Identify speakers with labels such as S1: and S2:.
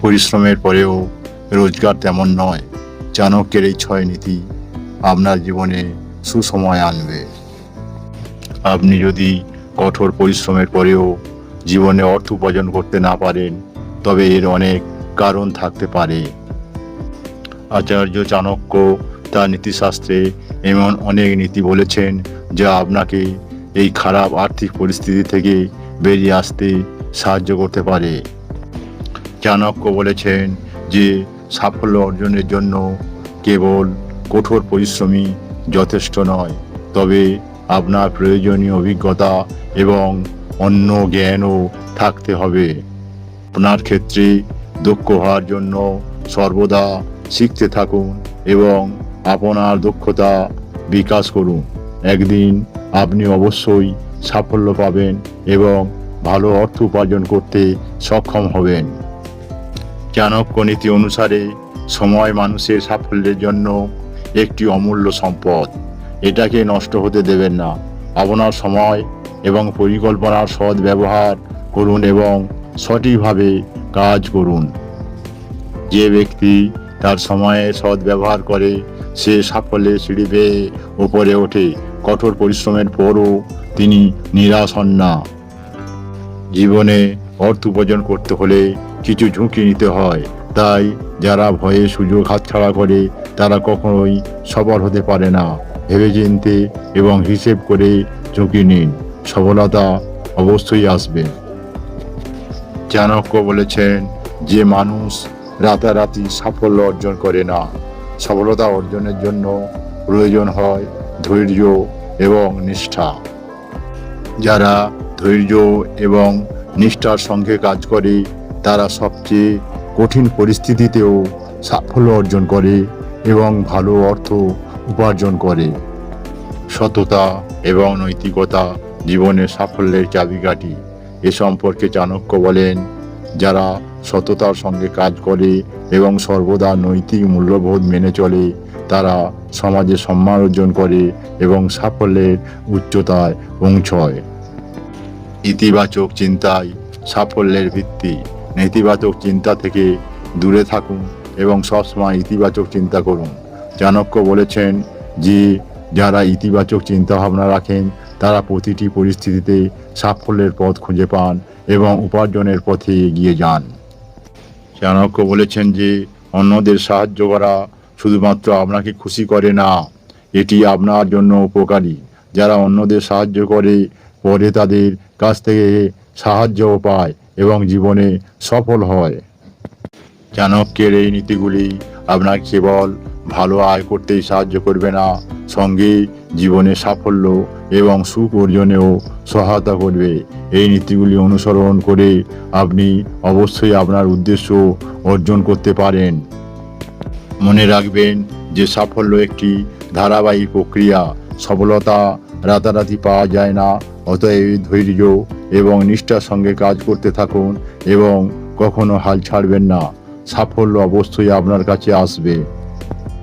S1: পরিশ্রমের পরেও রোজগার তেমন নয়। চাণক্যের এই ছয় নীতি আপনার জীবনে সুসময় আনবে। আপনি যদি কঠোর পরিশ্রমের পরেও জীবনে অর্থ উপার্জন করতে না পারেন, তবে এর অনেক কারণ থাকতে পারে। আচার্য চাণক্য তার নীতিশাস্ত্রে এমন অনেক নীতি বলেছেন, যা আপনাকে এই খারাপ আর্থিক পরিস্থিতি থেকে বেরিয়ে আসতে সাহায্য করতে পারে। চাণক্য বলেছেন যে সাফল্য অর্জনের জন্য কেবল কঠোর পরিশ্রমী যথেষ্ট নয়। তবে আপনার প্রয়োজনীয় অভিজ্ঞতা এবং অন্য জ্ঞানও থাকতে হবে। আপনার ক্ষেত্রে দক্ষ হওয়ার জন্য সর্বদা শিখতে থাকুন এবং আপনার দক্ষতা বিকাশ করুন। একদিন আপনি অবশ্যই সাফল্য পাবেন এবং ভালো অর্থ উপার্জন করতে সক্ষম হবেন। চাণক্য নীতি অনুসারে সময় মানুষের সাফল্যের জন্য একটি অমূল্য সম্পদ। এটাকে নষ্ট হতে দেবেন না। আপনার সময় এবং পরিকল্পনার সৎ ব্যবহার করুন এবং সঠিকভাবে কাজ করুন। যে ব্যক্তি তার সময়ে সৎ ব্যবহার করে, সে সাফল্যের সিঁড়ি বেয়ে ওপরে ওঠে। কঠোর পরিশ্রমের পরও তিনি নিরাশ হন না। জীবনে অর্থ উপার্জন করতে হলে কিছু ঝুঁকি নিতে হয়। তাই যারা ভয়ে সুযোগ হাতছাড়া করে, তারা কখনোই সফল হতে পারে না। ভেবেচিন্তে এবং হিসেব করে ঝুঁকি নিন। সফলতা অবশ্যই আসবে। চাণক্য বলেছেন যে মানুষ রাতারাতি সাফল্য অর্জন করে না। সফলতা অর্জনের জন্য প্রয়োজন হয় ধৈর্য এবং নিষ্ঠা। যারা ধৈর্য এবং নিষ্ঠার সঙ্গে কাজ করে, তারা সবচেয়ে কঠিন পরিস্থিতিতেও সাফল্য অর্জন করে এবং ভালো অর্থ উপার্জন করে। সততা এবং নৈতিকতা জীবনের সাফল্যের চাবিকাঠি। এ সম্পর্কে চাণক্য বলেন, যারা সততার সঙ্গে কাজ করে এবং সর্বদা নৈতিক মূল্যবোধ মেনে চলে, তারা সমাজে সম্মান অর্জন করে এবং সাফল্যের উচ্চতায় পৌঁছয়। ইতিবাচক চিন্তাই সাফল্যের ভিত্তি। নেতিবাচক চিন্তা থেকে দূরে থাকুন এবং সবসময় ইতিবাচক চিন্তা করুন। চাণক্য বলেছেন যে, যারা ইতিবাচক চিন্তাভাবনা রাখেন, তারা প্রতিটি পরিস্থিতিতে সাফল্যের পথ খুঁজে পান এবং উপার্জনের পথে এগিয়ে যান। চাণক্য বলেছেন যে, অন্যদের সাহায্য করা শুধুমাত্র আপনাকে খুশি করে না, এটি আপনার জন্য উপকারী। যারা অন্যদের সাহায্য করে পরে তাদের কাছ থেকে সাহায্যও পায় এবং জীবনে সফল হয়। চাণক্যের এই নীতিগুলি আপনার কেবল ভালো আয় করতেই সাহায্য করবে না, সঙ্গে জীবনে সাফল্য এবং সুখ অর্জনেও সহায়তা করবে। এই নীতিগুলি অনুসরণ করে আপনি অবশ্যই আপনার উদ্দেশ্য অর্জন করতে পারেন। মনে রাখবেন যে সাফল্য একটি ধারাবাহিক প্রক্রিয়া, সফলতা রাতারাতি পাওয়া যায় না অতএব ধৈর্য এবং নিষ্ঠার সঙ্গে কাজ করতে থাকুন এবং কখনো হাল ছাড়বেন না। সাফল্য অবশ্যই আপনার কাছে আসবে।